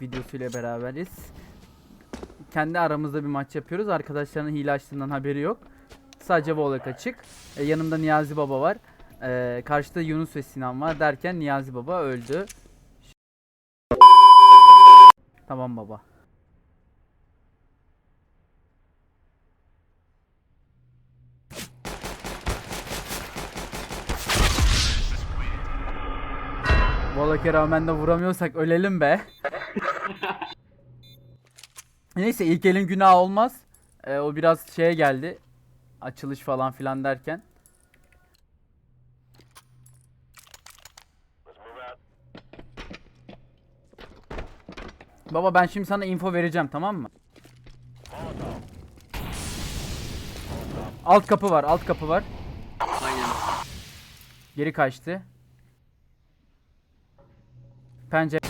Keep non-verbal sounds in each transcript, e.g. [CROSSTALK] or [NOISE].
Direkt videosuyla beraberiz. Kendi aramızda bir maç yapıyoruz. Arkadaşların hile açtığından haberi yok. Sadece Volek açık. E, yanımda Niyazi Baba var. E, karşıda Yunus ve Sinan var derken Niyazi Baba öldü. Tamam baba. Volak'e rağmen de vuramıyorsak ölelim be. Neyse ilk elin günah olmaz. Ee, o biraz şeye geldi. Açılış falan filan derken. Baba ben şimdi sana info vereceğim tamam mı? Alt kapı var, alt kapı var. Aynen. Geri kaçtı. Pencere.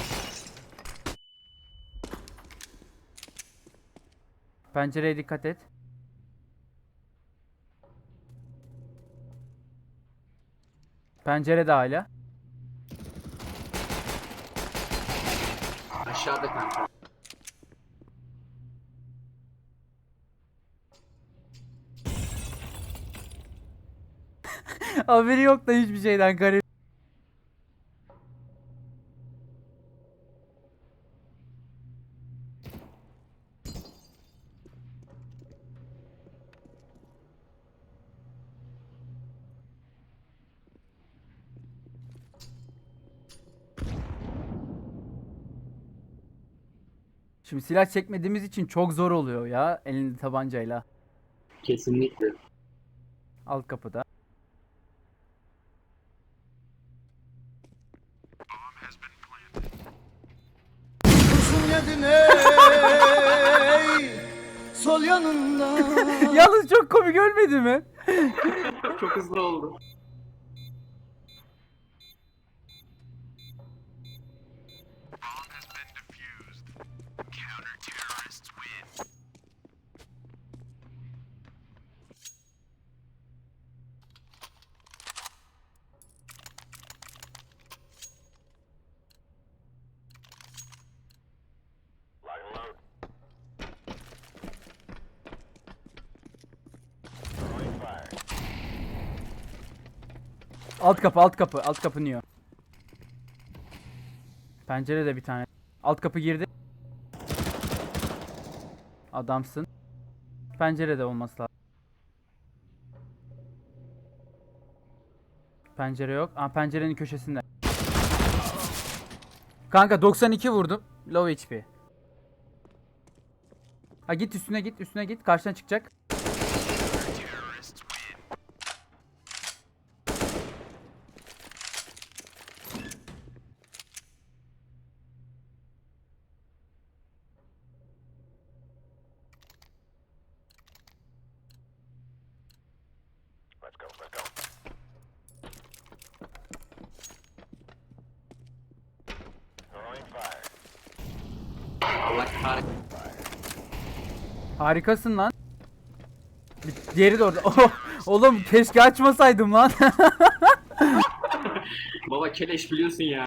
Pencereye dikkat et. Pencere de hala. Aşağıda kanka. [LAUGHS] Haberi yok da hiçbir şeyden garip. Şimdi silah çekmediğimiz için çok zor oluyor ya elinde tabancayla. Kesinlikle. Alt kapıda. Kurşun yedin ey Sol yanında [LAUGHS] Yalnız çok komik ölmedi mi? Çok hızlı oldu. Alt kapı, alt kapı, alt kapı niyor. Pencere de bir tane. Alt kapı girdi. Adamsın. Pencere de olması lazım. Pencere yok. Aa, pencerenin köşesinde. Kanka 92 vurdum. Low HP. Ha git üstüne git, üstüne git. Karşıdan çıkacak. Allah kahretsin. Harikasın lan. Bir- Diğeri de orada. [LAUGHS] Oh, oğlum keşke açmasaydım lan. [LAUGHS] Baba keleş biliyorsun ya.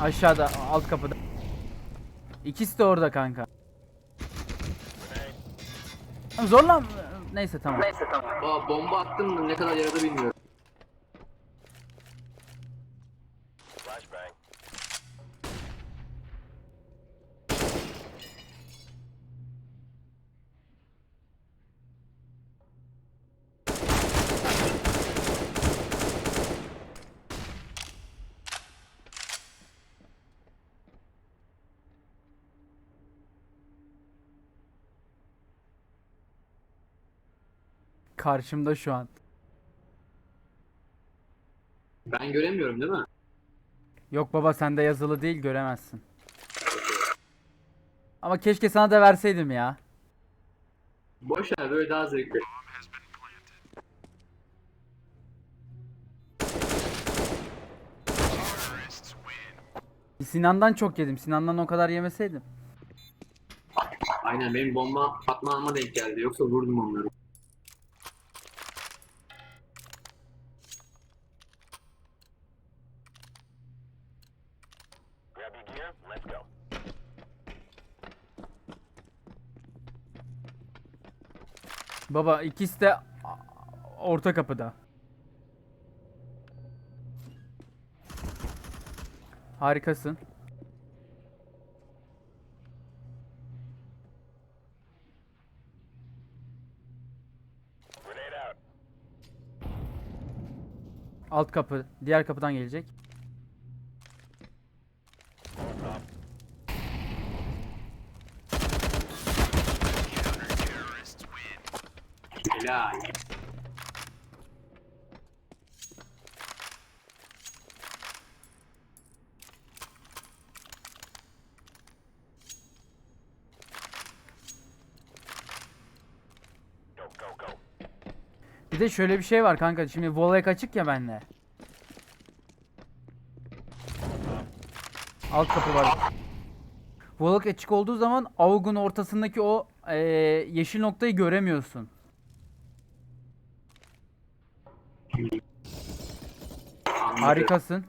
Aşağıda alt kapıda. İkisi de orada kanka. Zorla Neyse tamam. Baba bomba attım mı ne kadar yaradı bilmiyorum. Karşımda şu an. Ben göremiyorum değil mi? Yok baba sende yazılı değil göremezsin. Ama keşke sana da verseydim ya. Boş ver böyle daha zevkli. Sinan'dan çok yedim. Sinan'dan o kadar yemeseydim. Aynen benim bomba patlamama denk geldi. Yoksa vurdum onları. Baba ikisi de orta kapıda. Harikasın. Alt kapı, diğer kapıdan gelecek. Bir de şöyle bir şey var kanka. Şimdi volek açık ya bende. Alt kapı var. Volek açık olduğu zaman avugun ortasındaki o eee, yeşil noktayı göremiyorsun. Harikasın.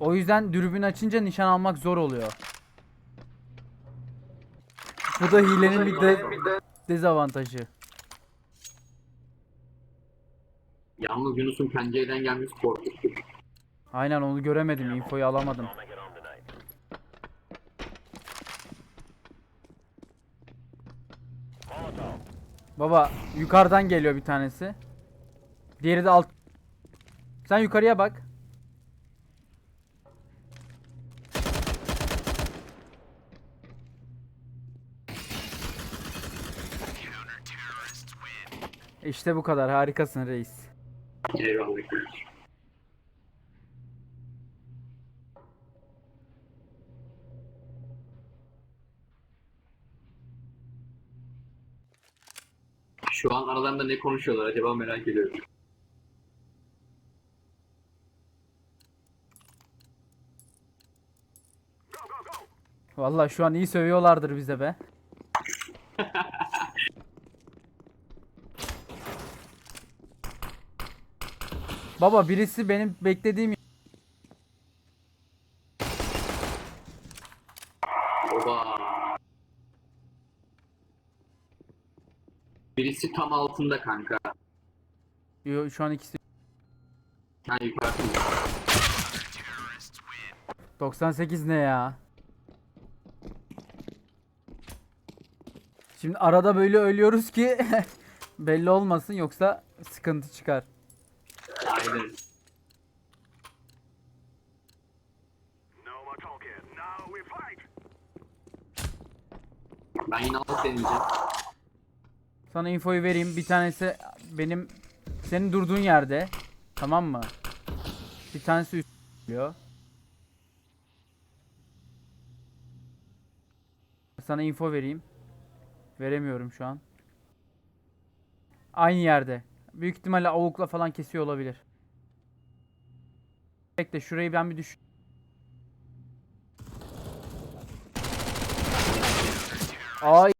O yüzden dürbün açınca nişan almak zor oluyor. Bu da hilenin bir de dezavantajı. Yalnız Yunus'un pencereden gelmesi korkuttu. Aynen onu göremedim, infoyu alamadım. Baba yukarıdan geliyor bir tanesi. Diğeri de alt. Sen yukarıya bak. İşte bu kadar harikasın reis. Eyvallah. Şu an aralarında ne konuşuyorlar acaba merak ediyorum. Vallahi şu an iyi sövüyorlardır bize be. Baba birisi benim beklediğim Oba. Birisi tam altında kanka. Yo, şu an ikisi Ha yukarıda. 98 ne ya? Şimdi arada böyle ölüyoruz ki [LAUGHS] belli olmasın yoksa sıkıntı çıkar. Aynen. Ben yine alt deneyeceğim. Sana infoyu vereyim. Bir tanesi benim senin durduğun yerde. Tamam mı? Bir tanesi üst diyor. Sana info vereyim. Veremiyorum şu an. Aynı yerde. Büyük ihtimalle avukla falan kesiyor olabilir. Bekle şurayı ben bir düş. Ay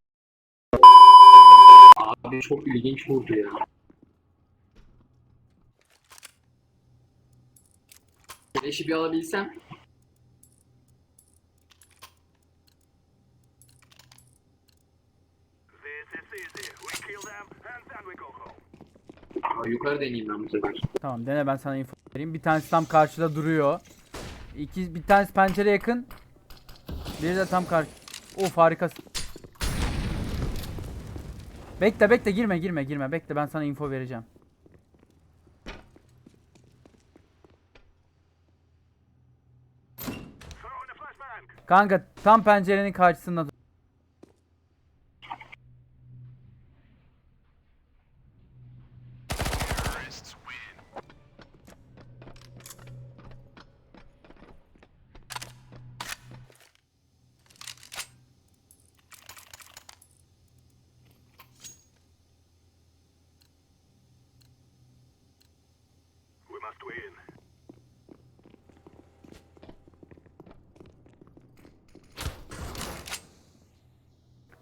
Abi çok ilginç vurdu ya. Flash'i bir alabilsem. Aa, yukarı deneyeyim ben bu sefer. Tamam dene ben sana info. Bir tanesi tam karşıda duruyor. İki, bir tanesi pencere yakın. Biri de tam karşı. Of harikasın. Bekle bekle girme girme girme. Bekle ben sana info vereceğim. Kanka tam pencerenin karşısında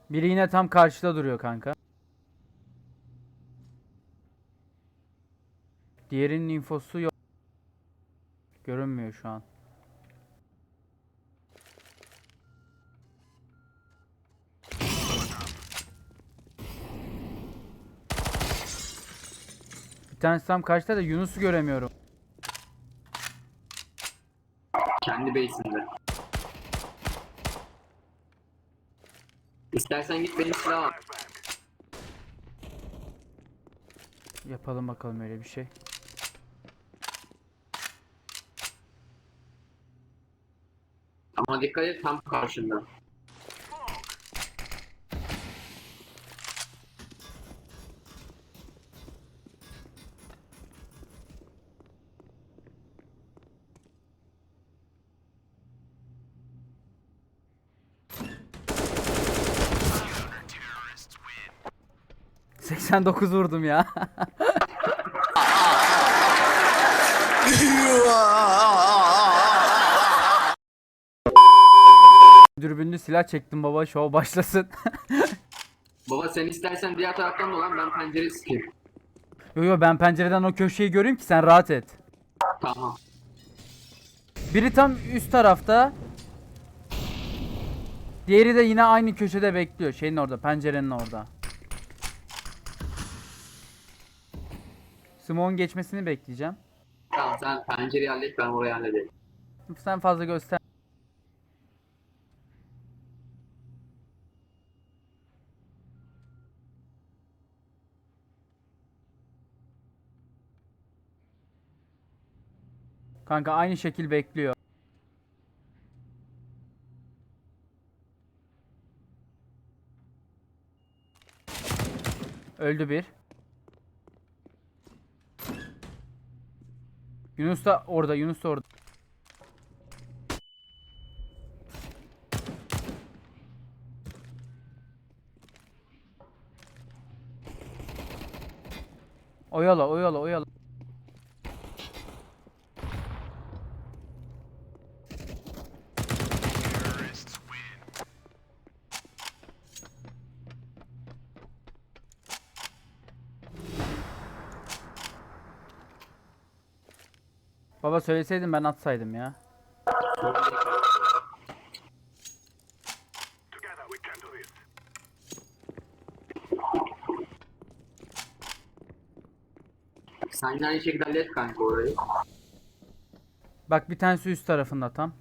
Biri yine tam karşıda duruyor kanka. Diğerinin infosu yok. Görünmüyor şu an. Bir tanesi tam karşıda da Yunus'u göremiyorum. Kendi base'inde. İstersen git benim silah al. Yapalım bakalım öyle bir şey. Ama dikkat et tam karşında. 89 vurdum ya. [LAUGHS] Dürbünlü silah çektim baba şov başlasın. [LAUGHS] Baba sen istersen diğer taraftan dolan ben pencere sıkayım. yo yo ben pencereden o köşeyi göreyim ki sen rahat et. Tamam. Biri tam üst tarafta. Diğeri de yine aynı köşede bekliyor. Şeyin orada, pencerenin orada. Simon geçmesini bekleyeceğim. Tamam sen pencereyi hallet ben orayı halledeyim. Sen fazla göster. Kanka aynı şekil bekliyor. Öldü bir. Yunus da orada, Yunus da orada. Oyala, oyala, oyala. Baba söyleseydin ben atsaydım ya. Sen de aynı şekilde hallet kanka orayı. Bak bir tanesi üst tarafında tam.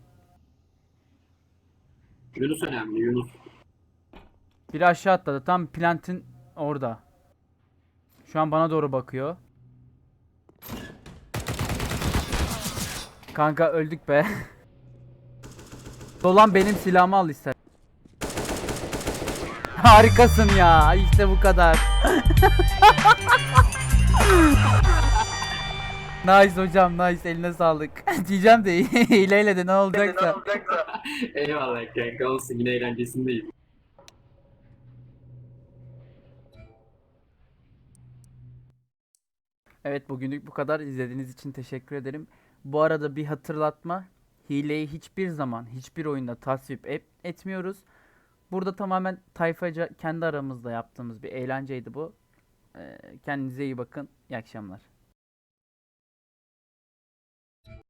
Yunus önemli Yunus. Biri aşağı atladı. Tam plantin orada. Şu an bana doğru bakıyor. Kanka öldük be. Dolan benim silahımı al ister. Harikasın ya. İşte bu kadar. [LAUGHS] nice hocam nice eline sağlık. [LAUGHS] Diyeceğim de [LAUGHS] hileyle de ne olacaksa. Eyvallah kanka olsun yine eğlencesindeyiz. Evet bugünlük bu kadar. İzlediğiniz için teşekkür ederim. Bu arada bir hatırlatma. Hileyi hiçbir zaman hiçbir oyunda tasvip et- etmiyoruz. Burada tamamen tayfaca kendi aramızda yaptığımız bir eğlenceydi bu. Ee, kendinize iyi bakın. İyi akşamlar.